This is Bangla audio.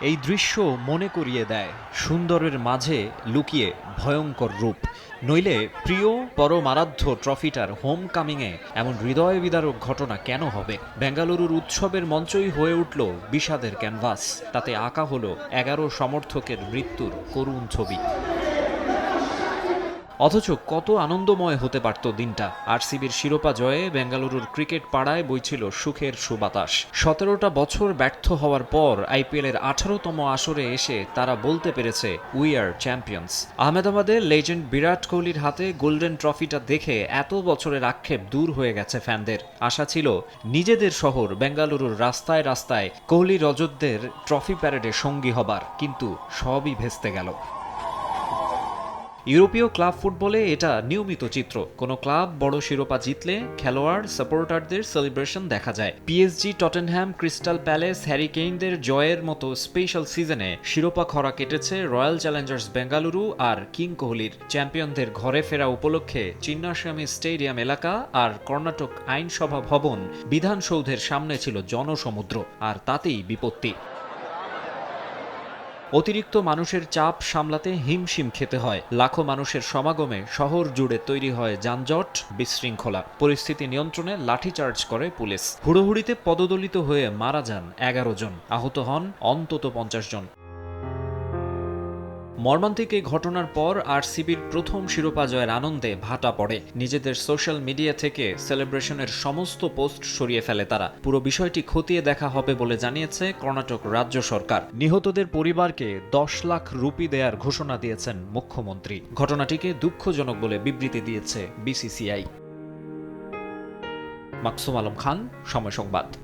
এই দৃশ্য মনে করিয়ে দেয় সুন্দরের মাঝে লুকিয়ে ভয়ঙ্কর রূপ। নইলে প্রিয় পরমারাধ্য ট্রফিটার হোম কামিংয়ে এমন হৃদয় বিদারক ঘটনা কেন হবে? বেঙ্গালুরুর উৎসবের মঞ্চই হয়ে উঠল বিষাদের ক্যানভাস। তাতে আঁকা হলো এগারো সমর্থকের মৃত্যুর করুণ ছবি। অথচ কত আনন্দময় হতে পারত দিনটা। আরসিবির শিরোপা জয়ে বেঙ্গালুরুর ক্রিকেট পাড়ায় বইছিল সুখের সুবাতাস। সতেরোটা বছর ব্যর্থ হওয়ার পর আইপিএলের আঠারোতম আসরে এসে তারা বলতে পেরেছে উই আর চ্যাম্পিয়ন্স আহমেদাবাদে লেজেন্ড বিরাট কোহলির হাতে গোল্ডেন ট্রফিটা দেখে এত বছরের আক্ষেপ দূর হয়ে গেছে ফ্যানদের। আশা ছিল, নিজেদের শহর বেঙ্গালুরুর রাস্তায় রাস্তায় কোহলি রজতদের ট্রফি প্যারেডে সঙ্গী হবার, কিন্তু সবই ভেস্তে গেল। ইউরোপীয় ক্লাব ফুটবলে এটা নিয়মিত চিত্র। কোনো ক্লাব বড় শিরোপা জিতলে খেলোয়াড়, সাপোর্টারদের সেলিব্রেশন দেখা যায়। পিএসজি টটেনহ্যাম ক্রিস্টাল প্যালেস হ্যারিকেইনদের জয়ের মতো স্পেশাল সিজনে শিরোপা খরা কেটেছে রয়্যাল চ্যালেঞ্জার্স বেঙ্গালুরু আর কিং কোহলির চ্যাম্পিয়নদের ঘরে ফেরা উপলক্ষে চিন্নাস্বামী স্টেডিয়াম এলাকা আর কর্ণাটক আইনসভা ভবন বিধানসৌধের সামনে ছিল জনসমুদ্র। আর তাতেই বিপত্তি। অতিরিক্ত মানুষের চাপ সামলাতে হিমশিম খেতে হয়। লাখো মানুষের সমাগমে শহর জুড়ে তৈরি হয় যানজট বিশৃঙ্খলা। পরিস্থিতি নিয়ন্ত্রণে লাঠিচার্জ করে পুলিশ। হুড়োহুড়িতে পদদলিত হয়ে মারা যান এগারো জন। আহত হন অন্তত পঞ্চাশ জন। মর্মান্তিক এই ঘটনার পর আরসিবির প্রথম শিরোপা জয়ের আনন্দে ভাটা পড়ে। নিজেদের সোশ্যাল মিডিয়া থেকে সেলিব্রেশনের সমস্ত পোস্ট সরিয়ে ফেলে তারা। পুরো বিষয়টি খতিয়ে দেখা হবে বলে জানিয়েছে কর্ণাটক রাজ্য সরকার। নিহতদের পরিবারকে দশ লাখ রুপি দেয়ার ঘোষণা দিয়েছেন মুখ্যমন্ত্রী। ঘটনাটিকে দুঃখজনক বলে বিবৃতি দিয়েছে বিসিসিআই। মাকসুম আলম খান, সময় সংবাদ।